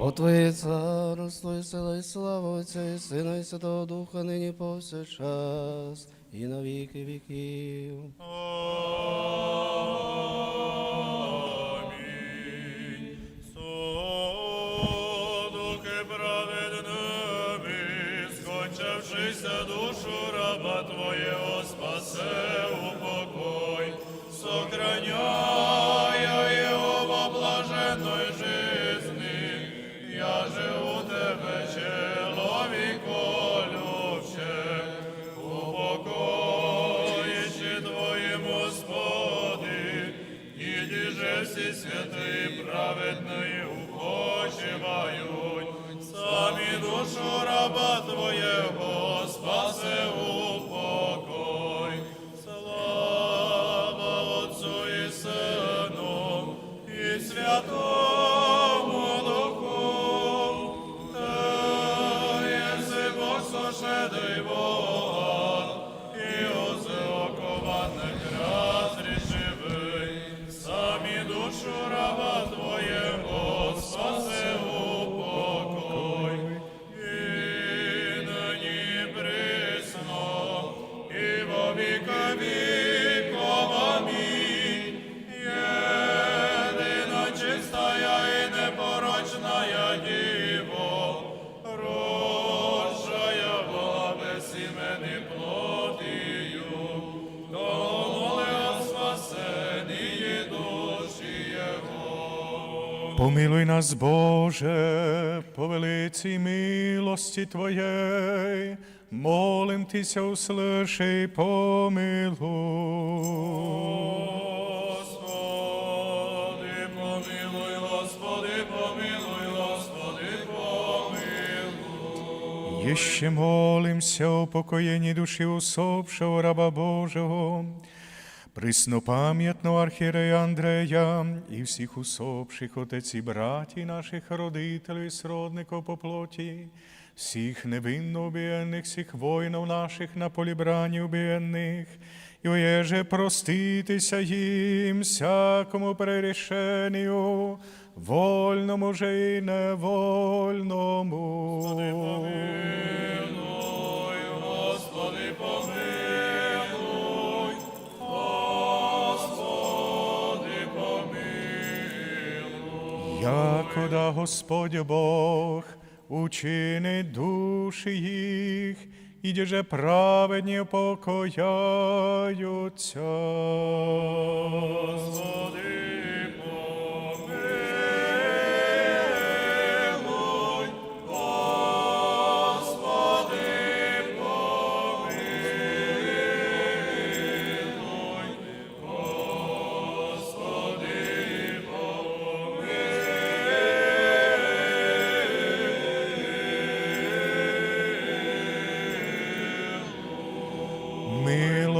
Бо Твоє царство і сила і слава Отця і Сина і Святого Духа нині повсякчас і на віки віків. Амінь. Праведними, скончившися душу раба Твоєго, спасе всі святые Помилуй нас, Боже, по великій милості Твоєї, молим Тися, услиши, помилуй. Господи, помилуй, Господи, помилуй, Господи, помилуй. Еще молимся о упокоении души усопшего раба Божьего, Преснопам'ятного архієрея Андрея і всіх усопших отець і братій наших родителів і сродників по плоті, всіх невинно убієнних, всіх воїнів наших на полі брані убієнних, і оєже проститися їм всякому перерішенню, вольному же і невольному. Якода Господь Бог учини душі їх, і же праведні покояються. Господи,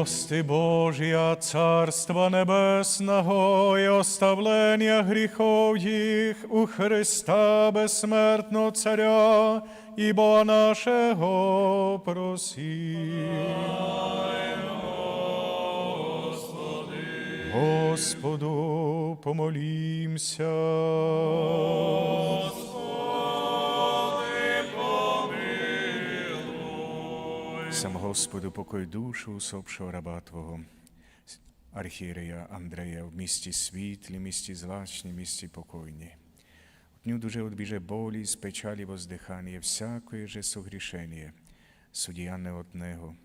Милости Божія, Царства Небесного і оставлення гріхов їх у Христа безсмертного Царя і Бога нашого просі. Господу помолімся. Сам Господу покой душу усопшого раба Твого, архієрея Андрея в місті світлі, місті злачні, місті покойні. От ню дуже odbíže болі, з печалі воздихання, всякое же согрішення, судія не одного,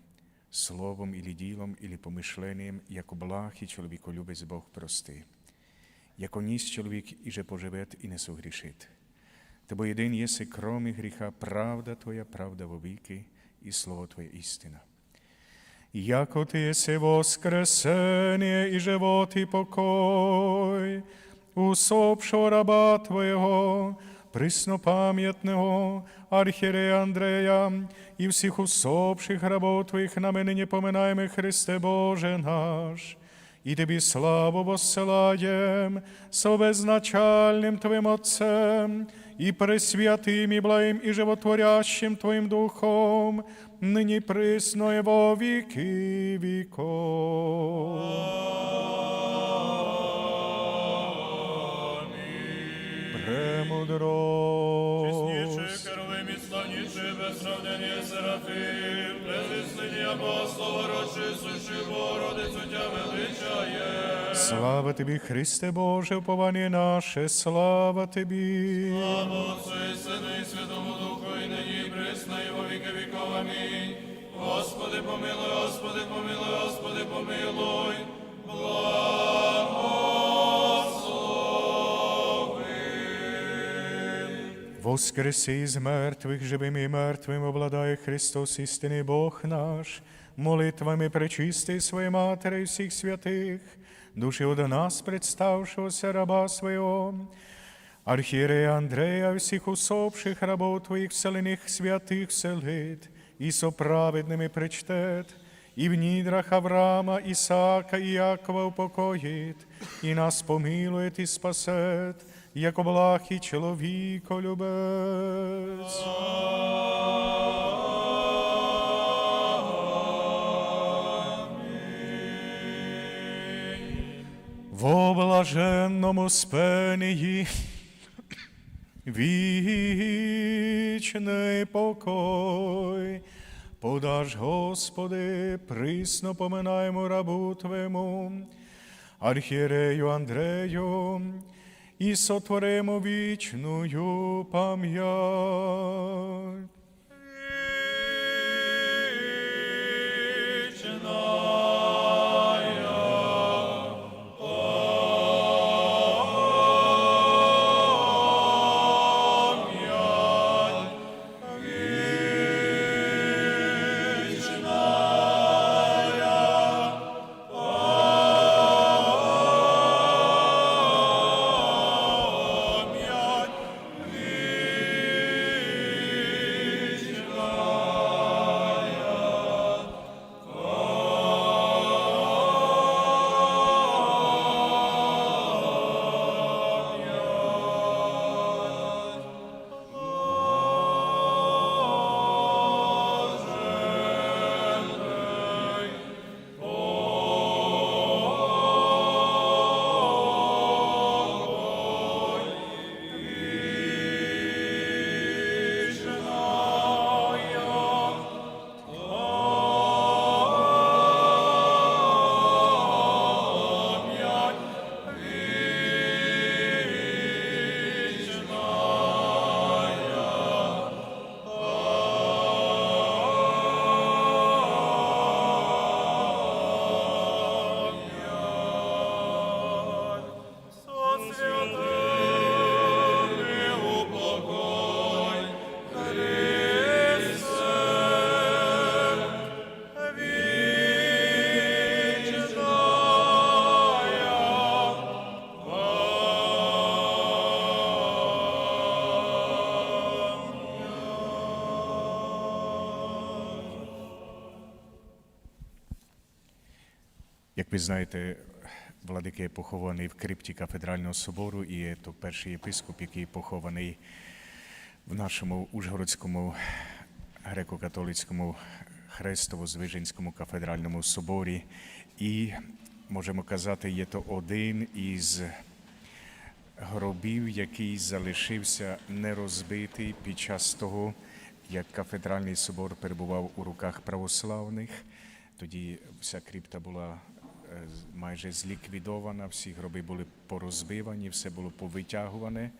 словом или ділом, или помишлением, як благ і чоловіколюбець Бог прости. Яко ніс чоловік іже поживет і не согрішить. Тобо єдин єси кромі гріха, правда Твоя, правда вовіки, і слово Твоє істина. Яко Ти єси воскресення і живот і покой, усопшого раба Твоєго, приснопам'ятного архірея Андрея і всіх усопших рабов Твоїх на мене не поминаємо, Христе Боже наш, і Тобі славу воссилаєм, совезначальним Твоїм Отцем, і пресвятым, і благим, і животворящим Твоїм Духом, нині присно і во веков. Аминь. Премудро Сравнення Серафим, безіслині апостол, ворочи суші Богородицю тя величає. Слава тобі, Христе Боже, уповання наше, слава тобі. Слава Отцу і Сину і Святому Духу, і нині, і присно, і во віки віков. Амінь. Господи, помилуй, Господи, помилуй, Господи, помилуй. Воскреси із мертвих, живим і мертвим обладає Христос, істинний Бог наш, молитвами пречисти своєї Матері і всіх святих, душі од нас представшогося раба Свого, архієрея Андрея, всіх усопших рабов Твоїх вселених святих вселит, і соправедними причтет, і в нідрах Авраама, Ісаака і Якова упокоїть, і нас помилует і спасет, як благ і чоловіко любець. Во блаженному спенії вічний покой. Подаш, Господи, присно поминаємо рабу Твему, архієрею Андрею, і сотворимо вічну пам'ять. Як ви знаєте, владика є похований в крипті кафедрального собору, і є то перший єпископ, який похований в нашому Ужгородському греко-католицькому Хрестово-Звиженському кафедральному соборі. І можемо казати, є то один із гробів, який залишився нерозбитий під час того, як кафедральний собор перебував у руках православних. Тоді вся крипта була майже зліквідована, всі гроби були порозбивані, все було повитягуване.